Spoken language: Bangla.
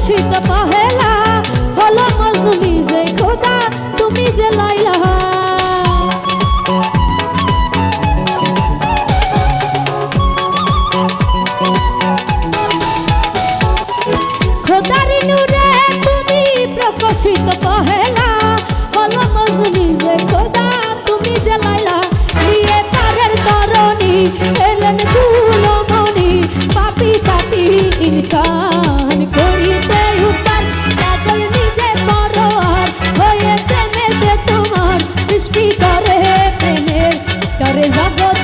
প্রকাশিত প্রেমের করে